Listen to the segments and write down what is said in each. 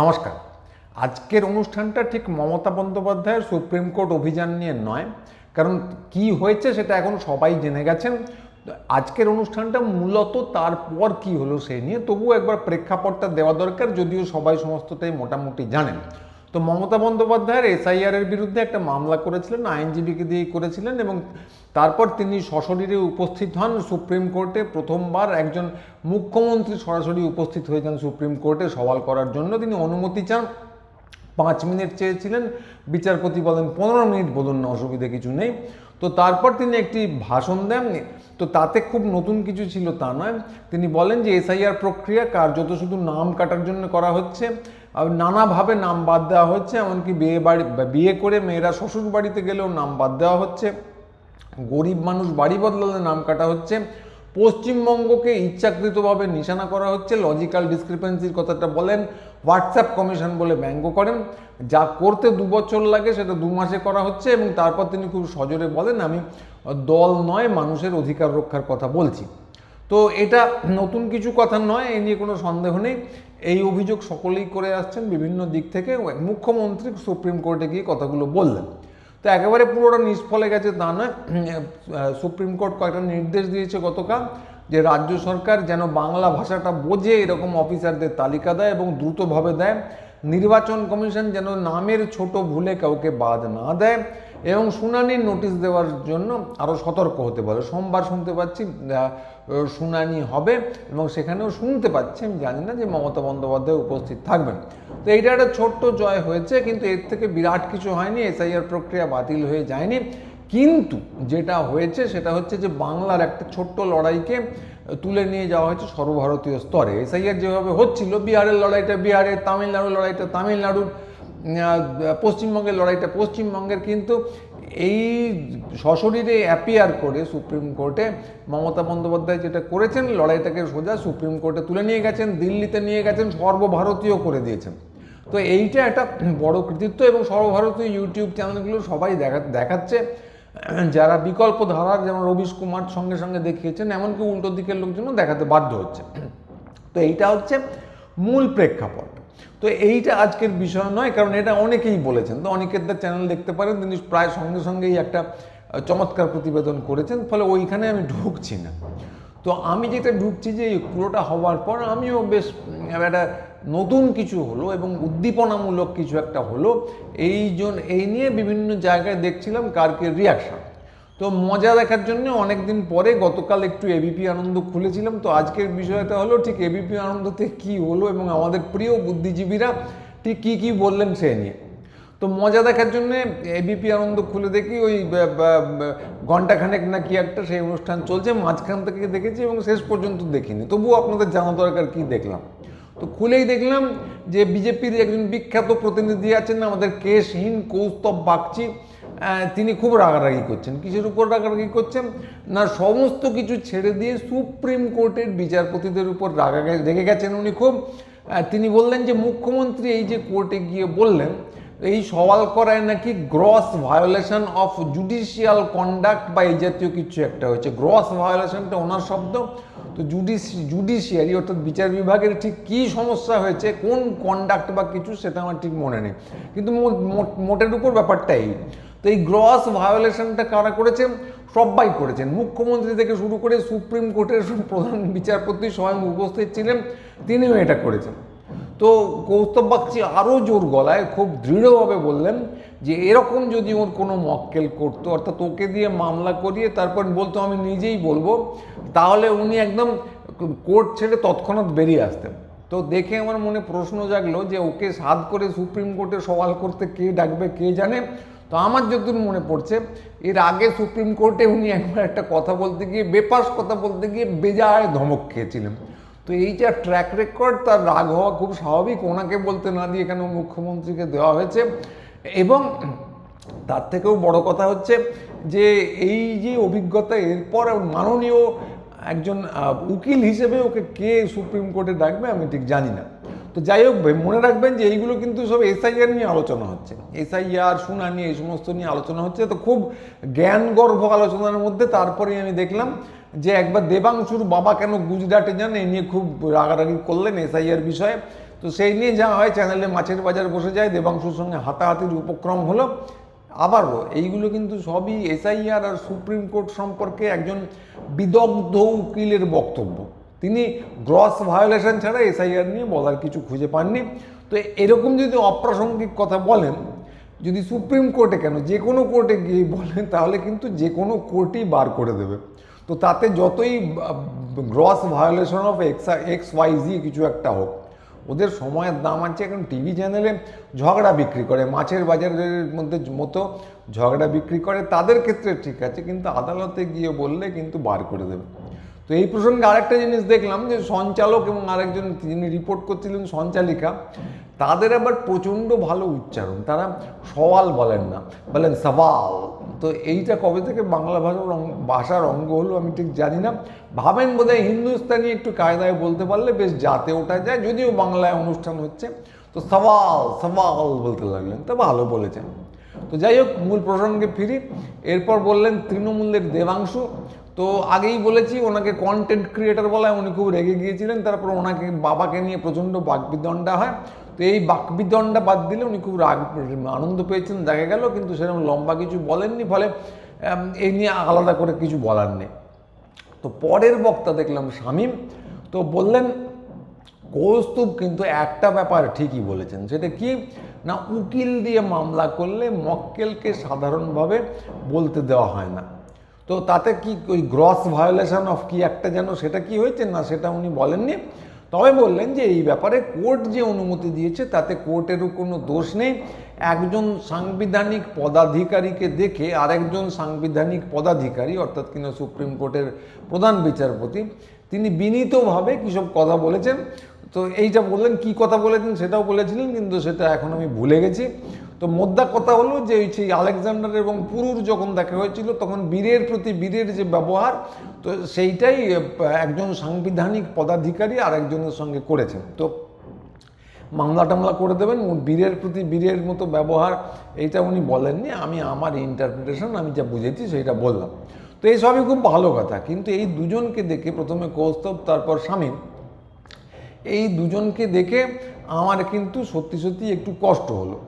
নমস্কার। আজকের অনুষ্ঠানটা ঠিক মমতা বন্দ্যোপাধ্যায়ের সুপ্রিম কোর্ট অভিযান নিয়ে নয়, কারণ কি হয়েছে সেটা এখন সবাই জেনে গেছেন। আজকের অনুষ্ঠানটা মূলত তারপর কি হলো সে নিয়ে, তবুও একবার প্রেক্ষাপটটা দেওয়া দরকার, যদিও সবাই সমস্তটাই মোটামুটি জানেন। তো মমতা বন্দ্যোপাধ্যায়ের এসআইআরের বিরুদ্ধে একটা মামলা করেছিলেন, আইনজীবীকে দিয়ে করেছিলেন এবং তারপর তিনি সশরীরে উপস্থিত হন সুপ্রিম কোর্টে। প্রথমবার একজন মুখ্যমন্ত্রী সরাসরি উপস্থিত হয়ে যান সুপ্রিম কোর্টে সওয়াল করার জন্য। তিনি অনুমতি চান, পাঁচ মিনিট চেয়েছিলেন, বিচারপতি বলেন পনেরো মিনিট বলুন না, অসুবিধে কিছু নেই। তো তারপর তিনি একটি ভাষণ দেন, তো তাতে খুব নতুন কিছু ছিল তা নয়। তিনি বলেন যে এসআইআর প্রক্রিয়া কার্যত শুধু নাম কাটার জন্য করা হচ্ছে নানাভাবে নাম বাদ দেওয়া হচ্ছে, এমনকি বিয়ে বাড়ি, বিয়ে করে মেয়েরা শ্বশুর বাড়িতে গেলেও নাম বাদ দেওয়া হচ্ছে। গরিব মানুষ বাড়ি বদলালে নাম কাটা হচ্ছে। পশ্চিমবঙ্গকে ইচ্ছাকৃতভাবে নিশানা করা হচ্ছে। লজিক্যাল ডিসক্রিপেন্সির কথাটা বলেন হোয়াটসঅ্যাপ কমিশন বলে ব্যঙ্গ করেন। যা করতে দু বছর লাগে সেটা দু মাসে করা হচ্ছে এবং তারপর তিনি খুব সজোরে বলেন, আমি দল নয়, মানুষের অধিকার রক্ষার কথা বলছি। তো এটা নতুন কিছু কথা নয়, এ নিয়ে কোনো সন্দেহ নেই। এই অভিযোগ সকলেই করে আসছেন বিভিন্ন দিক থেকে। মুখ্যমন্ত্রী সুপ্রিম কোর্টে গিয়ে কথাগুলো বললেন। তো একেবারে পুরোটা নিষ্ফলে গেছে তা নয়। সুপ্রিম কোর্ট কয়েকটা নির্দেশ দিয়েছে গতকাল। যে রাজ্য সরকার যেন বাংলা ভাষাটা বোঝে, এরকম অফিসারদের তালিকা দেয় এবং দ্রুতভাবে দেয়। নির্বাচন কমিশন যেন নামের ছোট ভুলে কাউকে বাদ না দেয় এবং শুনানির নোটিশ দেওয়ার জন্য আরও সতর্ক হতে পারে। সোমবার শুনতে পাচ্ছি শুনানি হবে এবং সেখানেও শুনতে পাচ্ছি, আমি জানি না যে মমতা বন্দ্যোপাধ্যায় উপস্থিত থাকবেন। তো এইটা একটা ছোট্ট জয় হয়েছে, কিন্তু এর থেকে বিরাট কিছু হয়নি, এসআইআর প্রক্রিয়া বাতিল হয়ে যায়নি। কিন্তু যেটা হয়েছে সেটা হচ্ছে যে বাংলার একটা ছোট্ট লড়াইকে তুলে নিয়ে যাওয়া হয়েছে সর্বভারতীয় স্তরে। এসআইআর যেভাবে হচ্ছিল, বিহারের লড়াইটা বিহারের তামিলনাড়ুর লড়াইটা তামিলনাড়ুর পশ্চিমবঙ্গের লড়াইটা পশ্চিমবঙ্গের, কিন্তু এই সশরীরে অ্যাপিয়ার করে সুপ্রিম কোর্টে মমতা বন্দ্যোপাধ্যায় যেটা করেছেন, লড়াইটাকে সোজা সুপ্রিম কোর্টে তুলে নিয়ে গেছেন, দিল্লিতে নিয়ে গেছেন, সর্বভারতীয় করে দিয়েছেন। তো এইটা একটা বড় কৃতিত্ব এবং সর্বভারতীয় ইউটিউব চ্যানেলগুলো সবাই দেখা, দেখাচ্ছে। যারা বিকল্প ধারার যেমন রবিশ কুমার সঙ্গে সঙ্গে দেখিয়েছেন, এমনকি উল্টো দিকের লোকজনও দেখাতে বাধ্য হচ্ছে। তো এইটা হচ্ছে মূল প্রেক্ষাপট। তো এইটা আজকের বিষয় নয়, কারণ এটা অনেকেই বলেছেন। তো অনেকের চ্যানেল দেখতে পারেন, তিনি প্রায় সঙ্গে সঙ্গেই একটা চমৎকার প্রতিবেদন করেছেন, ফলে ওইখানে আমি ঢুকছি না। তো আমি যেটা ঢুকছি যে পুরোটা হওয়ার পর আমিও বেশ একটা নতুন কিছু হলো এবং উদ্দীপনামূলক কিছু একটা হলো, এই জন্য এই নিয়ে বিভিন্ন জায়গায় দেখছিলাম কারকে রিয়াকশন তো মজা দেখার জন্য অনেকদিন পরে গতকাল একটু এবিপি আনন্দ খুলেছিলাম। তো আজকের বিষয়টা হলো, ঠিক এবিপি আনন্দতে কি হলো এবং আমাদের প্রিয় বুদ্ধিজীবীরা ঠিক কী কী বললেন সে নিয়ে। তো মজা দেখার জন্য এবিপি আনন্দ খুলে দেখি, ওই ঘণ্টাখানেক না কি একটা সেই অনুষ্ঠান চলছে, মাঝখান থেকে দেখেছি এবং শেষ পর্যন্ত দেখিনি। তবুও আপনাদের জানা দরকার কি দেখলাম। তো খুলেই দেখলাম যে বিজেপির একজন বিখ্যাত প্রতিনিধি আছেন, আমাদের কেশহীন কৌস্তব বাগচি। তিনি খুব রাগারাগি করছেন। কিসের উপর রাগারাগি করছেন? না, সমস্ত কিছু ছেড়ে দিয়ে সুপ্রিম কোর্টের বিচারপতিদের উপর রাগা রেগে গেছেন উনি খুব। তিনি বললেন যে, মুখ্যমন্ত্রী এই যে কোর্টে গিয়ে বললেন এই সওয়াল করায় নাকি gross violation of judicial conduct বা এই জাতীয় কিছু একটা হয়েছে। গ্রস ভায়োলেশনটা ওনার শব্দ। তো জুডিশ জুডিশিয়ারি অর্থাৎ বিচার বিভাগের ঠিক কী সমস্যা হয়েছে, কোন কন্ডাক্ট বা কিছু সেটা আমার ঠিক মনে নেই। কিন্তু মোটের উপর ব্যাপারটা এই। তো এই গ্রস ভায়োলেশনটা কারা করেছেন? সবাই করেছেন। মুখ্যমন্ত্রী থেকে শুরু করে সুপ্রিম কোর্টের প্রধান বিচারপতি স্বয়ং উপস্থিত ছিলেন, তিনিও এটা করেছেন। তো কৌস্তব বাগচি আরও জোর গলায় খুব দৃঢ়ভাবে বললেন যে এরকম যদি ওর কোনো মক্কেল করতো, অর্থাৎ ওকে দিয়ে মামলা করিয়ে তারপর বলতো আমি নিজেই বলব, তাহলে উনি একদম কোর্ট ছেড়ে তৎক্ষণাৎ বেরিয়ে আসতেন। তো দেখে আমার মনে প্রশ্ন জাগলো যে ওকে সাধ করে সুপ্রিম কোর্টে সওয়াল করতে কে ডাকবে, কে জানে? তো আমার যতদূর মনে পড়ছে, এর আগে সুপ্রিম কোর্টে উনি একবার একটা কথা বলতে গিয়ে, বেপাস কথা বলতে গিয়ে বেজায় ধমক খেয়েছিলেন। তো এই যে ট্র্যাক রেকর্ড তার রাগ হওয়া খুব স্বাভাবিক। ওনাকে বলতে না দিয়ে এখানে মুখ্যমন্ত্রীকে দেওয়া হয়েছে? এবং তার থেকেও বড় কথা হচ্ছে যে, এই যে অভিজ্ঞতা, এরপর মাননীয় একজন উকিল হিসেবে ওকে কে সুপ্রিম কোর্টে ডাকবে আমি ঠিক জানি না। তো যাই হোক মনে রাখবেন যে এইগুলো কিন্তু সব এসআইআর নিয়ে আলোচনা হচ্ছে। এসআইআর, শুনানি, এই সমস্ত নিয়ে আলোচনা হচ্ছে। তো খুব জ্ঞানগর্ভ আলোচনার মধ্যে তারপরেই আমি দেখলাম যে একবার দেবাংশুর বাবা কেন গুজরাটে যান এই নিয়ে খুব রাগারাগি করলেন এসআইআর বিষয়ে। তো সেই নিয়ে যা হয় চ্যানেলে মাছের বাজার বসে যায়, দেবাংশুর সঙ্গে হাতাহাতির উপক্রম হলো। আবারও, এইগুলো কিন্তু সবই এসআইআর আর সুপ্রিম কোর্ট সম্পর্কে একজন বিদগ্ধ উকিলের বক্তব্য। তিনি গ্রস ভায়োলেশন ছাড়া এসআইআর নিয়ে বলার কিছু খুঁজে পাননি। তো এরকম যদি অপ্রাসঙ্গিক কথা বলেন, যদি সুপ্রিম কোর্টে কেন যে কোনো কোর্টে গিয়ে বলেন, তাহলে কিন্তু যে কোনো কোর্টই বার করে দেবে। তো তাতে যতই gross violation of X X Y Z কিছু একটা হোক, ওদের সময়ের দাম আছে। এখন টিভি চ্যানেলে ঝগড়া বিক্রি করে, মাছের বাজারের মধ্যে মতো ঝগড়া বিক্রি করে, তাদের ক্ষেত্রে ঠিক আছে, কিন্তু আদালতে গিয়ে বললে কিন্তু বার করে দেবে। তো এই প্রসঙ্গে আরেকটা জিনিস দেখলাম যে সঞ্চালক এবং আরেকজন যিনি রিপোর্ট করছিলেন, সঞ্চালিকা, তাদের আবার প্রচণ্ড ভালো উচ্চারণ। তারা সওয়াল বলেন না, বলেন সওয়াল। তো এইটা কবে থেকে বাংলা ভাষার ভাষার অঙ্গ হলো আমি ঠিক জানি না। ভাবেন বোধহয় হিন্দুস্তানি একটু কায়দায় বলতে পারলে বেশ যাতে ওঠা যায়, যদিও বাংলায় অনুষ্ঠান হচ্ছে। তো সওয়াল সওয়াল বলতে লাগলেন, তা ভালো বলেছেন। তো যাই হোক, মূল প্রসঙ্গে ফিরি। এরপর বললেন তৃণমূলের দেবাংশু। তো আগেই বলেছি, ওনাকে কন্টেন্ট ক্রিয়েটার বলায় উনি খুব রেগে গিয়েছিলেন, তারপর ওনাকে বাবাকে নিয়ে প্রচণ্ড বাকবিদণ্ডা হয়। তো এই বাকবিদণ্ডা বাদ দিলে উনি খুব রাগ, আনন্দ পেয়েছেন, দেখা গেল, কিন্তু সেরকম লম্বা কিছু বলেননি, ফলে এই নিয়ে আলাদা করে কিছু বলার নেই। তো পরের বক্তা দেখলাম শামীম, তো বললেন, কৌস্তুভ কিন্তু একটা ব্যাপার ঠিকই বলেছেন, সেটা কি? না, উকিল দিয়ে মামলা করলে মক্কেলকে সাধারণভাবে বলতে দেওয়া হয় না। তো তাতে কি ওই গ্রস ভায়োলেশন অফ কি একটা যেন, সেটা কি হয়েছে? না, সেটা উনি বলেননি। তবে বললেন যে এই ব্যাপারে কোর্ট যে অনুমতি দিয়েছে, তাতে কোর্টেরও কোনো দোষ নেই। একজন সাংবিধানিক পদাধিকারীকে দেখে আরেকজন সাংবিধানিক পদাধিকারী, অর্থাৎ কিনা সুপ্রিম কোর্টের প্রধান বিচারপতি, তিনি বিনীতভাবে কিসব কথা বলেছেন। তো এইটা বললেন, কি কথা বলেছেন সেটাও বলেছিলেন, কিন্তু সেটা এখন আমি ভুলে গেছি। তো মোদ্দা কথা হলো যে ওই সেই আলেকজান্ডার এবং পুরুর যখন দেখা হয়েছিল, তখন বীরের প্রতি বীরের যে ব্যবহার, তো সেইটাই একজন সাংবিধানিক পদাধিকারী আর একজনের সঙ্গে করেছেন। তো মামলা টামলা করে দেবেন বীরের প্রতি বীরের মতো ব্যবহার, এইটা উনি বলেননি, আমি আমার ইন্টারপ্রিটেশন আমি যা বুঝেছি সেটা বললাম। তো এই সবই খুব ভালো কথা, কিন্তু এই দুজনকে দেখে প্রথমে কৌস্তব, তারপর শামীম, এই দুজনকে দেখে আমার কিন্তু সত্যি সত্যি একটু কষ্ট হলো।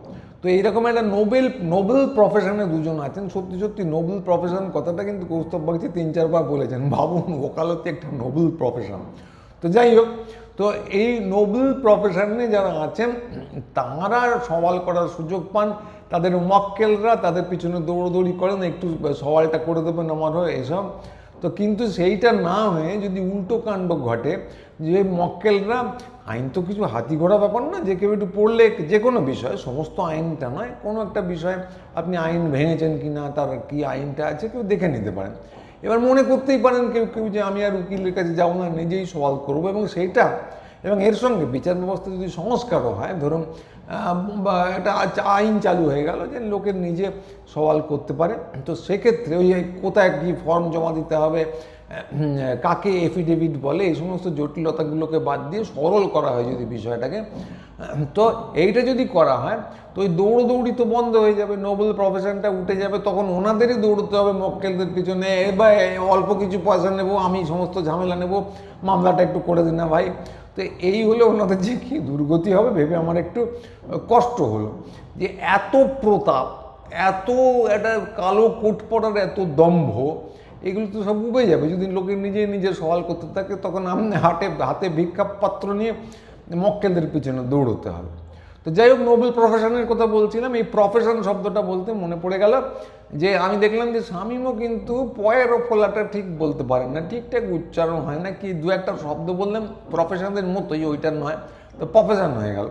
তো এইরকম একটা নোবেল নোবেল প্রফেশনে দুজন আছেন। সত্যি সত্যি নোবেল প্রফেশন কথাটা কিন্তু কৌস্তব বাগচি তিন চারবার বলেছেন। ভাবুন, ওকালতি একটা নোবেল প্রফেশন। তো যাই হোক, তো এই নোবেল প্রফেশনে যারা আছেন, তাঁরা সওয়াল করার সুযোগ পান। তাদের মক্কেলরা তাদের পিছনে দৌড়দৌড়ি করেন, একটু সওয়ালটা করে দেবেন আমার হয়ে এসব। তো কিন্তু সেইটা না হয়ে যদি উল্টো কাণ্ড ঘটে যে মক্কেলরা, আইন তো কিছু হাতি ঘোড়া ব্যাপার না, যে কেউ একটু পড়লে যে কোনো বিষয়, সমস্ত আইনটা নয়, কোনো একটা বিষয়ে আপনি আইন ভেঙেছেন কি না, তার কি আইনটা আছে, কেউ দেখে নিতে পারেন। এবার মনে করতেই পারেন কেউ কেউ যে আমি আর উকিলের কাছে যাব না, নিজেই সওয়াল করব, এবং সেইটা, এবং এর সঙ্গে বিচার ব্যবস্থা যদি সংস্কারও হয়, ধরুন বা একটা আইন চালু হয়ে গেল যে লোকের নিজে সওয়াল করতে পারে, তো সেক্ষেত্রে ওই কোথায় কী ফর্ম জমা দিতে হবে কাকে এফিডেভিট বলে, এই সমস্ত জটিলতাগুলোকে বাদ দিয়ে সরল করা হয় যদি বিষয়টাকে। তো এইটা যদি করা হয়, তো ওই দৌড়দৌড়ি তো বন্ধ হয়ে যাবে নোবেল প্রফেশনটা উঠে যাবে, তখন ওনাদেরই দৌড়তে হবে মক্কেলদের পিছনে। এবার অল্প কিছু পয়সা নেব, আমি সমস্ত ঝামেলা নেব, মামলাটা একটু করে দিন না ভাই। তো এই হলে ওনাদের যে কী দুর্গতি হবে, ভেবে আমার একটু কষ্ট হলো। যে এত প্রতাপ, এত একটা কালো কোট পড়ার এত দম্ভ এগুলো তো সব উবে যাবে। যদি লোকে নিজে নিজে সওয়াল করতে থাকে, তখন আপনি হাটে, হাতে ভিক্ষা পাত্র নিয়ে মক্কেলদের পিছনে দৌড়তে হবে। তো যাই হোক, নোবেল প্রফেশনের কথা বলছিলাম। এই প্রফেশন শব্দটা বলতে মনে পড়ে গেল যে, আমি দেখলাম যে স্বামীমও কিন্তু পয়ের ফোলাটা ঠিক বলতে পারেন না। ঠিকঠাক উচ্চারণ হয় না, কি দু একটা শব্দ বললাম প্রফেশনের মতোই, ওইটার নয়। তো প্রফেশন হয়ে গেল।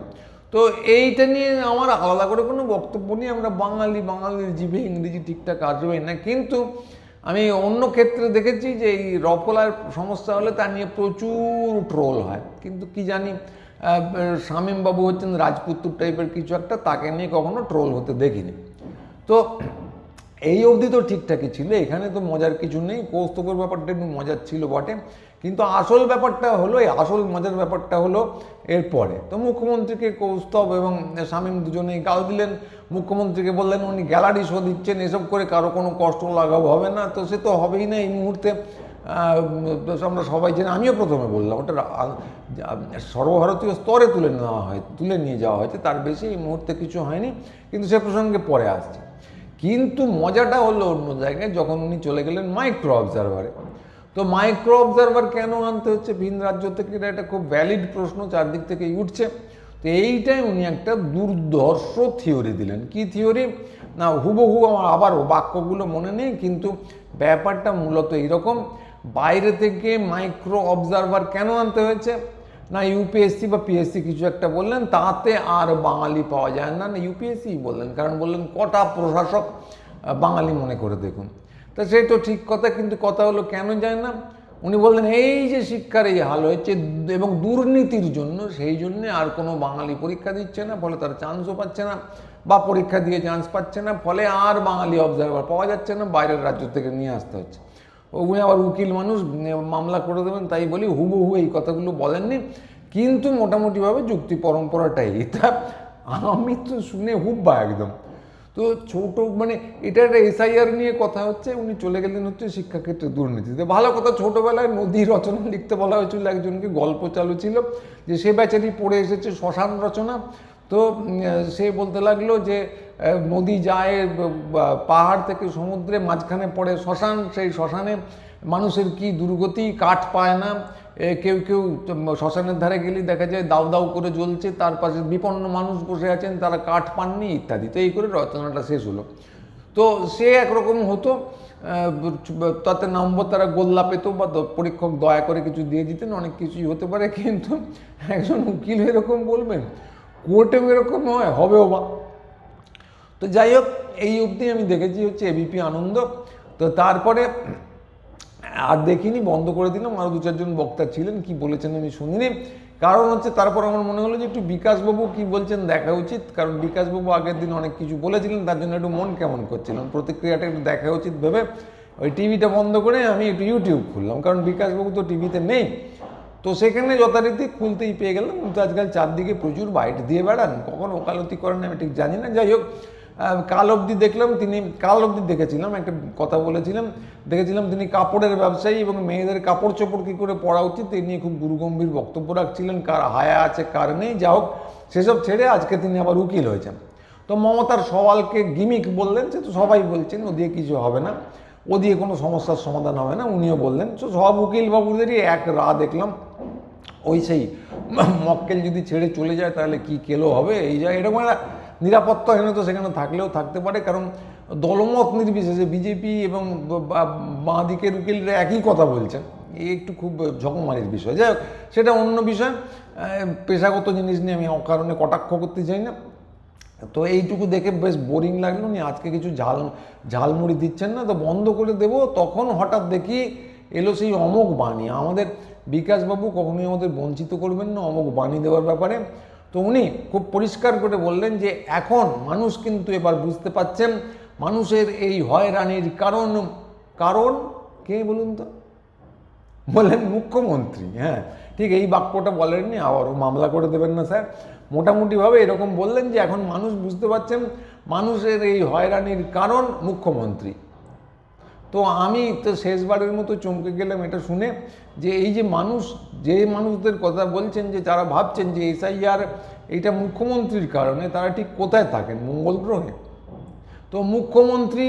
তো এইটা নিয়ে আমার আলাদা করে কোনো বক্তব্য নেই। আমরা বাঙালি, বাঙালির জিভে ইংরেজি ঠিকঠাক আসবে না। কিন্তু আমি অন্য ক্ষেত্রে দেখেছি যে এই রফলার সমস্যা হলে তা নিয়ে প্রচুর ট্রোল হয়। কিন্তু কি জানি শামীমবাবু হচ্ছেন রাজপুত্র টাইপের কিছু একটা, তাকে নিয়ে কখনো ট্রোল হতে দেখিনি। তো এই অবধি তো ঠিকঠাকই ছিল, এখানে তো মজার কিছু নেই কৌস্তকর ব্যাপারটা একটু মজার ছিল বটে। কিন্তু আসল ব্যাপারটা হলো, এই আসল মজার ব্যাপারটা হলো, এরপরে। তো মুখ্যমন্ত্রীকে কৌস্তব এবং শামীম দুজনেই গাল দিলেন। মুখ্যমন্ত্রীকে বললেন, উনি গ্যালারি শো দিচ্ছেন, এসব করে কারও কোনো কষ্ট লাঘব হবে না। তো সে তো হবেই না এই মুহূর্তে। আমরা সবাই জেনে, আমিও প্রথমে বললাম, ওটা সর্বভারতীয় স্তরে তুলে নেওয়া হয়, তুলে নিয়ে যাওয়া হয়েছে, তার বেশি এই মুহূর্তে কিছু হয়নি। কিন্তু সে প্রসঙ্গে পরে আসছে। কিন্তু মজাটা হলো অন্য জায়গায়, যখন উনি চলে গেলেন মাইক্রো অবজারভারে। তো মাইক্রো অবজারভার কেন আনতে হচ্ছে? ভিন রাজ্য থেকে এটা একটা খুব ভ্যালিড প্রশ্ন, চারদিক থেকেই উঠছে। তো এইটাই উনি একটা দুর্ধর্ষ থিওরি দিলেন। কি থিওরি না, হুবহু আমার আবারও বাক্যগুলো মনে নেই, কিন্তু ব্যাপারটা মূলত এইরকম। বাইরে থেকে মাইক্রো অবজারভার কেন আনতে হয়েছে? না ইউপিএসসি বা পিএসসি কিছু একটা বললেন, তাতে আর বাঙালি পাওয়া যায় না। না ইউপিএসসি বললেন, কারণ বললেন কটা প্রশাসক বাঙালি মনে করে দেখুন। তা সেই তো ঠিক কথা, কিন্তু কথা হলো কেন যায় না? উনি বললেন, এই যে শিক্ষার এই হাল হয়েছে এবং দুর্নীতির জন্য, সেই জন্য আর কোনো বাঙালি পরীক্ষা দিচ্ছে না, ফলে তার চান্সও পাচ্ছে না বা পরীক্ষা দিয়ে চান্স পাচ্ছে না, ফলে আর বাঙালি অবজারভার পাওয়া যাচ্ছে না, বাইরের রাজ্য থেকে নিয়ে আসতে হচ্ছে। উনি আবার উকিল মানুষ মামলা করে দেবেন, তাই বলি হুবহু এই কথাগুলো বলেননি, কিন্তু মোটামুটিভাবে যুক্তি পরম্পরাটাই। তা আমি তো শুনে হুব্বা একদম। তো ছোট মানে এটা একটা এসআইআর নিয়ে কথা হচ্ছে, উনি চলে গেলেন হচ্ছে শিক্ষাক্ষেত্রে দুর্নীতিতে। ভালো কথা, ছোটবেলায় নদী রচনা লিখতে বলা হয়েছিল একজনকে, গল্প চালু ছিল, যে সে বেচারি পড়ে এসেছে শ্মশান রচনা। তো সে বলতে লাগল যে নদী যায় পাহাড় থেকে সমুদ্রে মাঝখানে পড়ে শ্মশান, সেই শ্মশানে মানুষের কি দুর্গতি, কাঠ পায় না। কেউ কেউ শ্মশানের ধারে গেলে দেখা যায় দাউ দাউ করে জ্বলছে, তার পাশে বিপন্ন মানুষ বসে আছেন, তারা কাঠ পাননি ইত্যাদি। তো এই করে রচনাটা শেষ হলো। তো সে একরকম হতো তাতে নম্বর তারা গোল্লা পেত বা পরীক্ষক দয়া করে কিছু দিয়ে দিতেন, অনেক কিছুই হতে পারে, কিন্তু একজন উকিল এরকম বলবেন, কোর্টেও এরকম হয় হবেও বা। তো যাই হোক, এই অবধি আমি দেখেছি হচ্ছে এবিপি আনন্দ। তো তারপরে আর দেখিনি, বন্ধ করে দিলাম। আরও দু চারজন বক্তা ছিলেন, কি বলেছেন আমি শুনিনি। কারণ হচ্ছে, তারপর আমার মনে হলো যে একটু বিকাশবাবু কি বলছেন দেখা উচিত। কারণ বিকাশবাবু আগের দিন অনেক কিছু বলেছিলেন, তার জন্য একটু মন কেমন করছিলাম প্রতিক্রিয়াটা একটু দেখা উচিত ভেবে ওই টিভিটা বন্ধ করে আমি একটু ইউটিউব খুললাম। কারণ বিকাশবাবু তো টিভিতে নেই। তো সেখানে যথারীতি খুলতেই পেয়ে গেলাম। কিন্তু আজকাল চারদিকে প্রচুর বাইট দিয়ে বেড়ান। কখন ওকালতি করেন আমি ঠিক জানি না। যাই হোক কাল অবধি দেখলাম তিনি, কাল অবধি দেখেছিলাম, একটা কথা বলেছিলাম দেখেছিলাম তিনি কাপড়ের ব্যবসায়ী এবং মেয়েদের কাপড় চোপড় কী করে পরা উচিত নিয়ে খুব গুরুগম্ভীর বক্তব্য রাখছিলেন, কার হায়া আছে, কার নেই, যা হোক, সেসব ছেড়ে আজকে তিনি আবার উকিল হয়েছেন। তো মমতার সওয়ালকে গিমিক বললেন, সে তো সবাই বলছেন, ও দিয়ে কিছু হবে না, ও দিয়ে কোনো সমস্যার সমাধান হবে না, উনিও বললেন, তো সব উকিল বাবুদেরই এক রা দেখলাম, ওই সেই মক্কেল যদি ছেড়ে চলে যায়, তাহলে কি কেলো হবে, এই যা, এরকম একটা নিরাপত্তাহীনতা সেখানে থাকলেও থাকতে পারে, কারণ দলমত নির্বিশেষে বিজেপি এবং বাঁ দিকের উকিলরা একই কথা বলছেন। এই একটু খুব ঝকমারির বিষয়। যাই হোক, সেটা অন্য বিষয়। পেশাগত জিনিস নিয়ে আমি অকারণে কটাক্ষ করতে চাই না। তো এইটুকু দেখে বেশ বোরিং লাগল নি আজকে কিছু ঝাল, ঝালমুড়ি দিচ্ছেন না, তো বন্ধ করে দেব। তখন হঠাৎ দেখি এলো সেই অমোক বাণী। আমাদের বিকাশবাবু কখনোই আমাদের বঞ্চিত করবেন না অমোক বাণী দেওয়ার ব্যাপারে। তো উনি খুব পরিষ্কার করে বললেন যে এখন মানুষ কিন্তু এবার বুঝতে পাচ্ছেন মানুষের এই হয়রানির কারণ কারণ কে বলুন তো? বললেন মুখ্যমন্ত্রী হ্যাঁ। ঠিক এই বাক্যটা বলেননি, আবারও মামলা করে দেবেন না স্যার। মোটামুটিভাবে এরকম বললেন যে এখন মানুষ বুঝতে পারছেন মানুষের এই হয়রানির কারণ মুখ্যমন্ত্রী। তো আমি তো শেষবারের মতো চমকে গেলাম এটা শুনে যে এই যে মানুষ, যে মানুষদের কথা বলছেন যে তারা ভাবছেন যে এসআইআর এইটা মুখ্যমন্ত্রীর কারণে তারা ঠিক কোথায় থাকেন? মঙ্গল গ্রহে। তো মুখ্যমন্ত্রী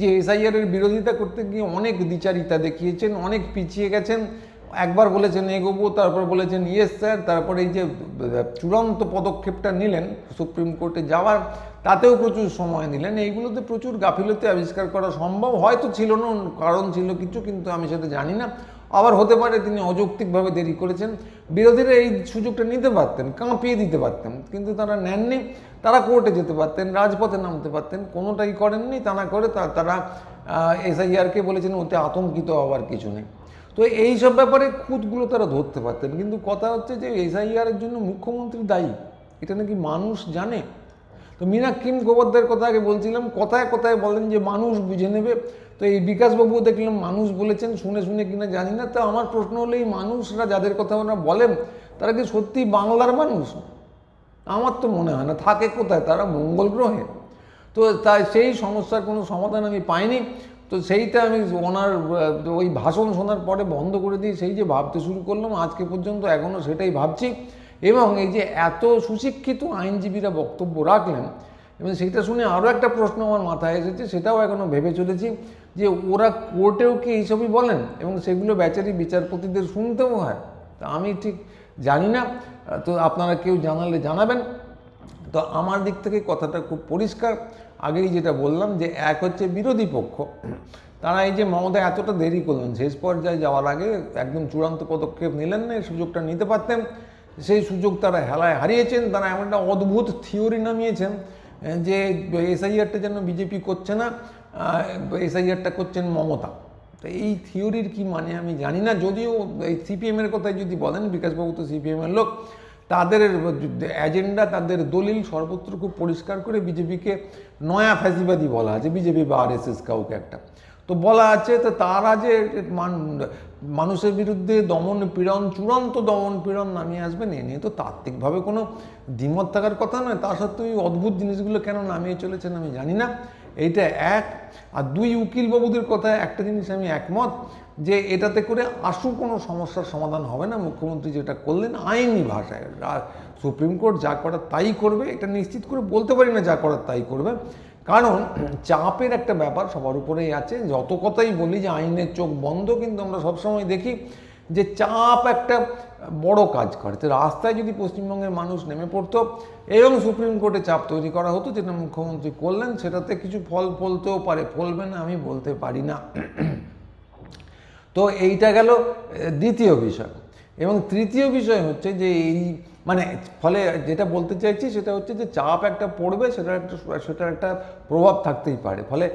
যে এসআইআর এর বিরোধিতা করতে গিয়ে অনেক দ্বিচারিতা দেখিয়েছেন, অনেক পিছিয়ে গেছেন। একবার বলেছেন এগোবো, তারপর বলেছেন ইয়েস স্যার, তারপরে এই যে চূড়ান্ত পদক্ষেপটা নিলেন সুপ্রিম কোর্টে যাওয়ার তাতেও প্রচুর সময় নিলেন। এইগুলোতে প্রচুর গাফিলতি আবিষ্কার করা সম্ভব হয়তো ছিল না, কারণ ছিল কিছু, কিন্তু আমি সেটা জানি না। আবার হতে পারে তিনি অযৌক্তিকভাবে দেরি করেছেন। বিরোধীরা এই সুযোগটা নিতে পারতেন, কাঁপিয়ে দিতে পারতেন, কিন্তু তারা নেননি। তারা কোর্টে যেতে পারতেন, রাজপথে নামতে পারতেন, কোনোটাই করেননি। তা না করে তারা এসআইআরকে বলেছেন ওতে আতঙ্কিত হওয়ার কিছু নেই। তো এই সব ব্যাপারে খুঁতগুলো তারা ধরতে পারতেন। কিন্তু কথা হচ্ছে যে এসআইআর এর জন্য মুখ্যমন্ত্রী দায়ী। এটা নাকি মানুষ জানে? তো মীনাক্ষিম গোবর্ধের কথা আগে বলছিলাম, কথায় কথায় বলেন যে মানুষ বুঝে নেবে। তো এই বিকাশবাবু দেখলাম মানুষ বলেছেন, শুনে শুনে কিনা জানি না। তো আমার প্রশ্ন হলো, এই মানুষরা যাদের কথা ওনারা বলেন, তারা কি সত্যি বাংলার মানুষ? আমার তো মনে হয় না, থাকে কোথায়? তারা মঙ্গল গ্রহে। তো তাই সেই সমস্যার কোনো সমাধান আমি পাইনি। তো সেইটা আমি ওনার, ওই ভাষণ শোনার পরে বন্ধ করে দিয়ে সেই যে ভাবতে শুরু করলাম, আজকে পর্যন্ত এখনও সেটাই ভাবছি। এবং এই যে এত সুশিক্ষিত আইনজীবীরা বক্তব্য রাখলেন, এবং সেটা শুনে আরও একটা প্রশ্ন আমার মাথায় এসেছে, সেটাও এখনও ভেবে চলেছি যে ওরা কোর্টেও কি এইসবই বলেন? এবং সেগুলো বেচারি বিচারপতিদের শুনতেও হয়। তা আমি ঠিক জানি না, তো আপনারা কেউ জানালে জানাবেন। তো আমার দিক থেকে কথাটা খুব পরিষ্কার। আগেই যেটা বললাম যে এক হচ্ছে বিরোধী পক্ষ। তারা এই যে মমতা এতটা দেরি করলেন, শেষ পর্যায়ে যাওয়ার আগে একদম চূড়ান্ত পদক্ষেপ নিলেন না, এই সুযোগটা নিতে পারতেন। সেই সুযোগ তারা হেলায় হারিয়েছেন, তারা এমন একটা অদ্ভুত থিওরি নামিয়েছেন যে এসআইআরটা যেন বিজেপি করছে না এসআইআরটা করছেন মমতা। তো এই থিওরির কি মানে আমি জানি না, যদিও এই সিপিএমের কথাই যদি বলেন, বিকাশবাবু তো সিপিএমের লোক, তাদের এজেন্ডা, তাদের দলিল সর্বত্র খুব পরিষ্কার করে বিজেপিকে নয়া ফ্যাসিবাদী বলা আছে, বিজেপি বা আরএসএস কাউকে একটা। তো বলা আছে তো তারা যে মান- মানুষের বিরুদ্ধে দমন পীড়ন, চূড়ান্ত দমন পীড়ন নামিয়ে আসবেন, এ নিয়ে তো তাত্ত্বিকভাবে কোনো দ্বিমত থাকার কথা নয়। তা সত্ত্বেও এই অদ্ভুত জিনিসগুলো কেন নামিয়ে চলেছেন আমি জানি না। এইটা এক। আর দুই উকিল বাবুদের কথায় একটা জিনিস আমি একমত, যে এটাতে করে আশু কোনো সমস্যার সমাধান হবে না। মুখ্যমন্ত্রী যেটা করলেন, আইনি ভাষায়। সুপ্রিম কোর্ট যা করার তাই করবে, এটা নিশ্চিত করে বলতে পারি না যা করার তাই করবে। কারণ, চাপের একটা ব্যাপার সবার উপরেই আছে। যত কথাই বলি যে আইনের চোখ বন্ধ, কিন্তু আমরা সবসময় দেখি যে চাপ একটা বড় কাজ করে। তো রাস্তায় যদি পশ্চিমবঙ্গের মানুষ নেমে পড়তো এবং সুপ্রিম কোর্টে চাপ তৈরি করা হতো যেটা মুখ্যমন্ত্রী করলেন, সেটাতে কিছু ফল ফলতেও পারে। ফলবে না, আমি বলতে পারি না। তো এইটা গেল দ্বিতীয় বিষয়। এবং তৃতীয় বিষয় হচ্ছে যে এই মানে ফলে যেটা বলতে চাইছি সেটা হচ্ছে যে চাপ একটা পড়বে সেটার একটা সেটার একটা প্রভাব থাকতেই পারে। ফলে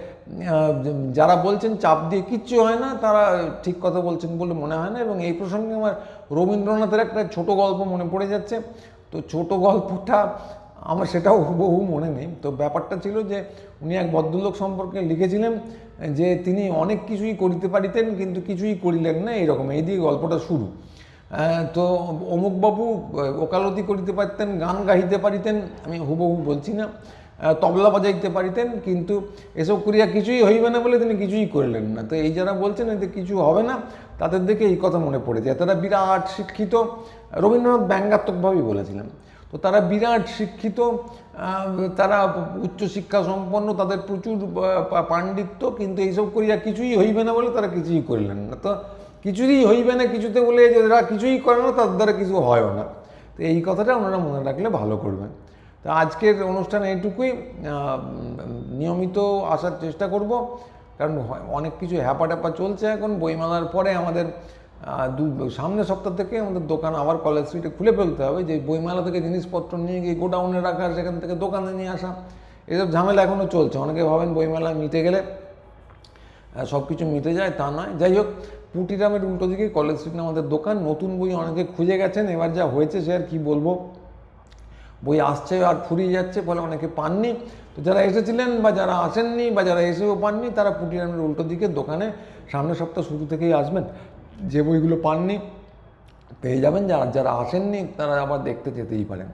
যারা বলছেন চাপ দিয়ে কিচ্ছু হয় না, তারা ঠিক কথা বলছেন বলে মনে হয় না এবং এই প্রসঙ্গে আমার রবীন্দ্রনাথের একটা ছোট গল্প মনে পড়ে যাচ্ছে। তো ছোট গল্পটা আমার সেটাও হুবহু মনে নেই। তো ব্যাপারটা ছিল যে উনি এক ভদ্রলোক সম্পর্কে লিখেছিলেন যে তিনি অনেক কিছুই করিতে পারিতেন, কিন্তু কিছুই করিলেন না এরকম এই দিয়ে গল্পটা শুরু। তো অমুকবাবু ওকালতি করিতে পারতেন, গান গাইতে পারিতেন, আমি হুবহু বলছি না তবলা বাজাইতে পারিতেন, কিন্তু এসব করিয়া কিছুই হইবে না বলে তিনি কিছুই করলেন না। তো এই যারা বলছেন, এতে কিছু হবে না, তাদের দেখে এই কথা মনে পড়ে যায় তারা বিরাট শিক্ষিত, রবীন্দ্রনাথ ব্যঙ্গাত্মকভাবেই বলেছিলেন। তো তারা বিরাট শিক্ষিত তারা উচ্চশিক্ষা সম্পন্ন, তাদের প্রচুর পাণ্ডিত্য, কিন্তু এইসব করিয়া কিছুই হইবে না বলে তারা কিছুই করলেন না। তো কিছুই হইবে না, কিছুতে বলে যারা কিছুই করে না, তার দ্বারা কিছু হয়ও না। তো এই কথাটা ওনারা মনে রাখলে ভালো করবেন। তো আজকের অনুষ্ঠান এইটুকুই। নিয়মিত আসার চেষ্টা করব। কারণ অনেক কিছু হ্যাপা ট্যাপা চলছে এখন। বইমেলার পরে আমাদের দু, সামনের সপ্তাহ থেকে আমাদের দোকান, আবার কলেজ স্ট্রিটে খুলে ফেলতে হবে। যে বইমেলা থেকে জিনিসপত্র নিয়ে গিয়ে গোডাউনে রাখা, সেখান থেকে দোকানে নিয়ে আসা, এসব ঝামেলা এখনও চলছে। অনেকে ভাবেন বইমেলা মিটে গেলে সব কিছু মিটে যায়, তা নয়। যাই হোক পুটিরামের উল্টো দিকে কলেজ স্ট্রিটে আমাদের দোকান। নতুন বই অনেকে খুঁজে গেছেন, এবার যা হয়েছে সে আর কি বলব? বই আসছে আর ফুরিয়ে যাচ্ছে, ফলে অনেকে পাননি। তো যারা এসেছিলেন বা যারা আসেননি বা যারা এসেও পাননি, তারা পুটিরামের উল্টো দিকে দোকানে সামনের সপ্তাহ শুরু থেকেই আসবেন। যে বইগুলো পাননি, পেয়ে যাবেন। যারা যারা আসেননি, তারা আবার দেখতে যেতেই পারেন।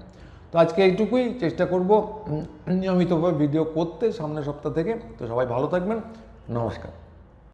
তো আজকে এইটুকুই, চেষ্টা করব নিয়মিতভাবে ভিডিও করতে সামনের সপ্তাহ থেকে। তো সবাই ভালো থাকবেন। নমস্কার।